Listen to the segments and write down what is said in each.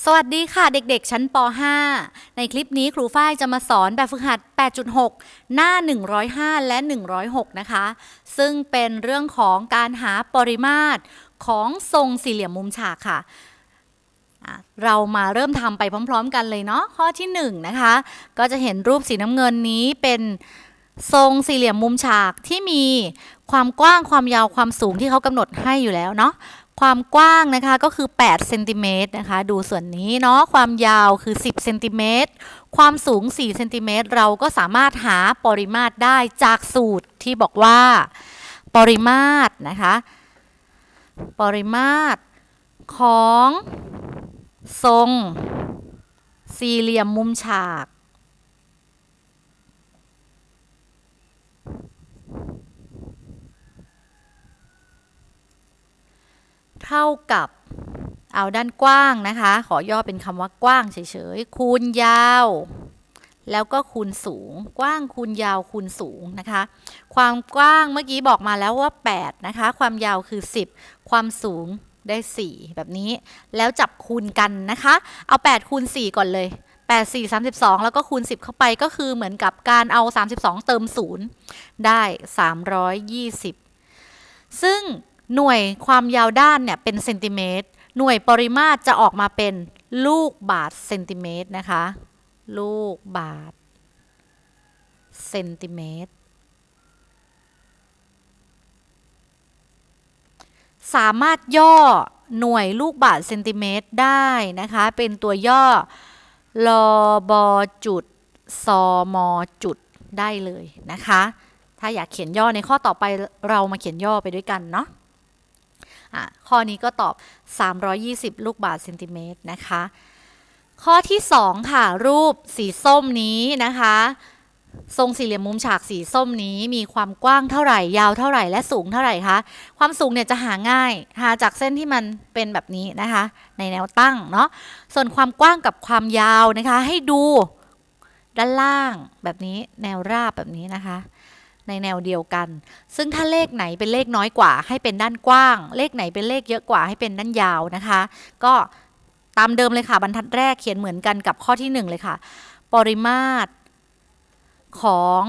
สวัสดีค่ะเด็กๆ ชั้นป .5 ในคลิปนี้ครูฝ้ายจะมาสอนแบบฝึกหัด 8.6 หน้า 105 และ 106 นะคะ ซึ่งเป็นเรื่องของการหาปริมาตรของทรงสี่เหลี่ยมมุมฉากค่ะ เรามาเริ่มทำไปพร้อมๆ กันเลยเนาะ ข้อที่ 1 นะคะ ก็จะเห็นรูปสีน้ำเงินนี้เป็นทรงสี่เหลี่ยมมุมฉากที่มีความกว้างความยาวความสูงที่เขากำหนดให้อยู่แล้วเนาะ ความกว้างนะคะก็คือ8เซนติเมตรนะคะดูส่วนนี้เนาะความยาวคือ 10เซนติเมตรความสูง4เซนติเมตรเราก็สามารถหาปริมาตรได้จากสูตรที่บอกว่า ปริมาตรนะคะปริมาตรของทรงสี่เหลี่ยมมุมฉาก เท่ากับเอาด้านกว้างนะคะ ขอย่อเป็นคำว่ากว้างเฉยๆ คูณยาว แล้วก็คูณสูง กว้างคูณยาวคูณสูงนะคะ ความกว้างเมื่อกี้บอกมาแล้วว่า 8 นะคะ ความยาวคือ 10 ความสูงได้ 4 แบบนี้ แล้วจับคูณกันนะคะ เอา 8 คูณ 4 ก่อนเลย 8 4 32 แล้วก็คูณ 10 เข้าไปก็คือเหมือนกับการเอา 32 เติม 0 ได้ 320 ซึ่ง หน่วยความยาวด้านเนี่ยเป็นเซนติเมตร หน่วยปริมาตรจะออกมาเป็นลูกบาทเซนติเมตรนะคะ ลูกบาทเซนติเมตร สามารถย่อหน่วยลูกบาทเซนติเมตรได้นะคะ เป็นตัวย่อลอบอจุดซอมอจุดได้เลยนะคะ ถ้าอยากเขียนย่อในข้อต่อไปเรามาเขียนย่อไปด้วยกันเนาะ อะข้อนี้ก็ตอบ 320 ลูกบาทเซนติเมตรนะคะ ข้อที่ 2 ค่ะ รูปสีส้มนี้นะคะ ทรงสี่เหลี่ยมมุมฉากสีส้มนี้มีความกว้างเท่าไหร่ ยาวเท่าไหร่ และสูงเท่าไหร่คะ ความสูงเนี่ยจะหาง่าย หาจากเส้นที่มันเป็นแบบนี้นะคะ ในแนวตั้งเนาะ ส่วนความกว้างกับความยาวนะคะ ให้ดูด้านล่างแบบนี้แนวราบแบบนี้นะคะ ในแนวเดียวกัน ซึ่งถ้าเลขไหนเป็นเลขน้อยกว่า ให้เป็นด้านกว้าง เลขไหนเป็นเลขเยอะกว่าให้เป็นด้านยาวนะคะ ก็ตามเดิมเลยค่ะบรรทัดแรกเขียนเหมือนกันกับข้อที่ 1 เลยค่ะ ปริมาตรของ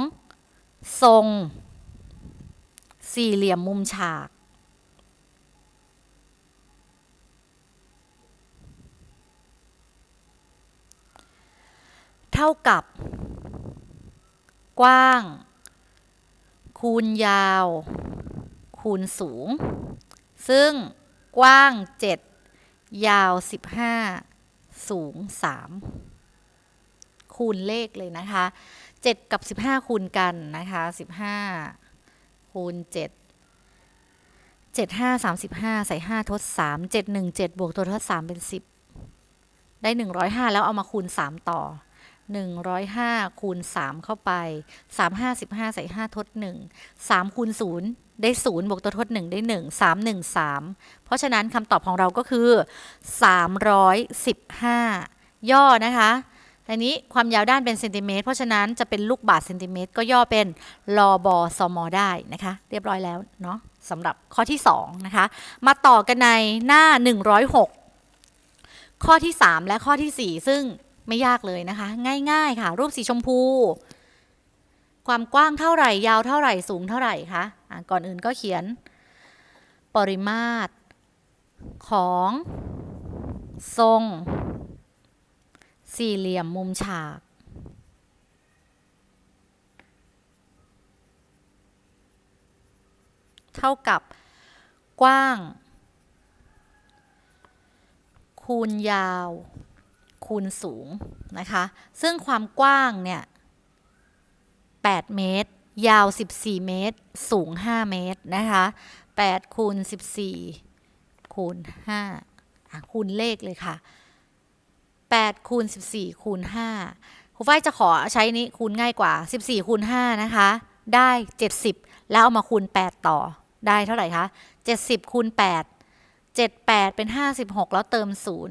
ทรง สี่เหลี่ยมมุมฉาก เท่ากับ กว้าง คูณยาว คูณสูง ซึ่งกว้าง 7 ยาว 15 สูง 3 คูณเลขเลยนะคะ 7 กับ 15 คูณกันนะคะ 15 คูณ 7 7 5 35 ใส่ 5 ทด 3 7 1 7 บวกตัวทด 3 เป็น 10 ได้ 105 แล้วเอามาคูณ 3 ต่อ 105คูณ3เข้าไป 3 5 15ใส่5ทด 1 3คูณ0ได้ 0 บวกตัวทด 1 ได้ 1 3 1 3 เพราะฉะนั้นคำตอบของเราก็คือ 315 ย่อนะคะทีนี้ความยาวด้านเป็นเซนติเมตร เพราะฉะนั้นจะเป็นลูกบาทเซนติเมตร ก็ย่อเป็นลอบอสมอได้นะคะ เรียบร้อยแล้วเนาะสำหรับข้อที่ 2 นะคะ มาต่อกันในหน้า 106 ข้อที่ 3 และข้อที่ 4 ซึ่ง ไม่ยากเลยนะคะ ง่าย ๆ ค่ะ รูปสีชมพู ความกว้างเท่าไหร่ ยาวเท่าไหร่สูงเท่าไหร่คะะก่อนอื่นก็เขียน ปริมาตร ของ ทรง สี่เหลี่ยมมุมฉาก เท่ากับ กว้าง คูณยาว คูณสูงนะคะ ซึ่งความกว้างเนี่ย8เมตร ยาว 14 เมตร สูง 5 เมตรนะคะ8คูณ14คูณ5คูณเลขเลยค่ะ8คูณ14คูณ5ครูฝ้ายจะขอใช้นี้คูณง่ายกว่า 14คูณ5นะคะ ได้ 70 แล้วเอามาคูณ 8 ต่อ ได้เท่าไหร่คะ 70คูณ8 78 เป็น 56 แล้วเติม 0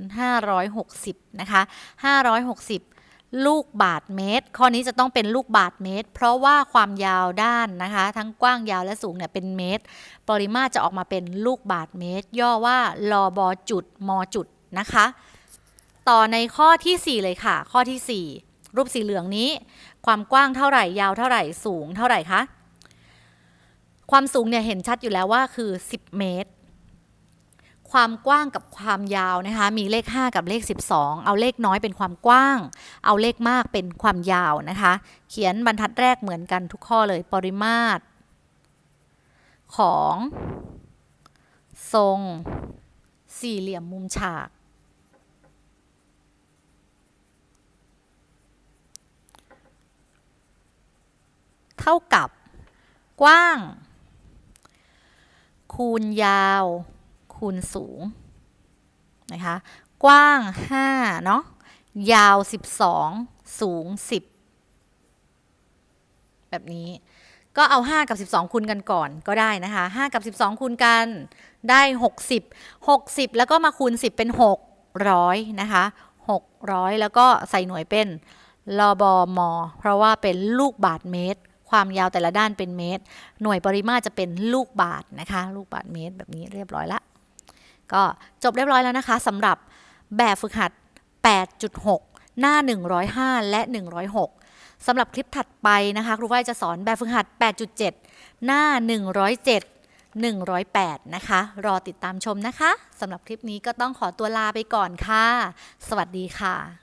560 นะคะ 560 ลูกบาทเมตร ข้อนี้จะต้องเป็นลูกบาทเมตร เพราะว่าความยาวด้านนะคะ ทั้งกว้างยาวและสูงเนี่ยเป็นเมตร ปริมาตรจะออกมาเป็นลูกบาทเมตร ย่อว่าลอบอจุดมอจุดนะคะ ต่อในข้อทีสี่4 เลยค่ะ ข้อทีสี่ 4 รูปสีเหลืองนี้ ความกว้างเท่าไหร่ยาวเท่าไหร่สูงเท่าไหร่คะความสูงเนี่ยเห็นชัดอยู่แล้วว่าคือ 10 เมตร ความกว้างกับความยาวนะคะมีเลข 5 กับเลข 12 เอาเลขน้อยเป็นความกว้าง เอาเลขมากเป็นความยาวนะคะ เขียนบรรทัดแรกเหมือนกันทุกข้อเลยปริมาตร ของทรง สี่เหลี่ยมมุมฉาก เท่ากับ กว้าง คูณยาว คูณสูงนะคะ กว้าง5เนาะ ยาว 12 สูง 10 แบบนี้ ก็เอา 5 กับ 12 คูณกันก่อนก็ได้นะคะ 5 กับ 12 คูณกันได้ 60 60 แล้วก็มาคูณ 10 เป็น 600 นะคะ 600 แล้วก็ใส่หน่วยเป็นลบม เพราะว่าเป็นลูกบาทเมตร ความยาวแต่ละด้านเป็นเมตร หน่วยปริมาตรจะเป็นลูกบาทนะคะ ลูกบาทเมตรแบบนี้เรียบร้อยละ ก็จบเรียบร้อยแล้วนะคะสำหรับแบบฝึกหัด 8.6 หน้า 105 และ 106สำหรับคลิปถัดไปนะคะครูว่ายจะสอนแบบฝึกหัด 8.7 หน้า 107 108 นะคะ รอติดตามชมนะคะสำหรับคลิปนี้ก็ต้องขอตัวลาไปก่อนค่ะ สวัสดีค่ะ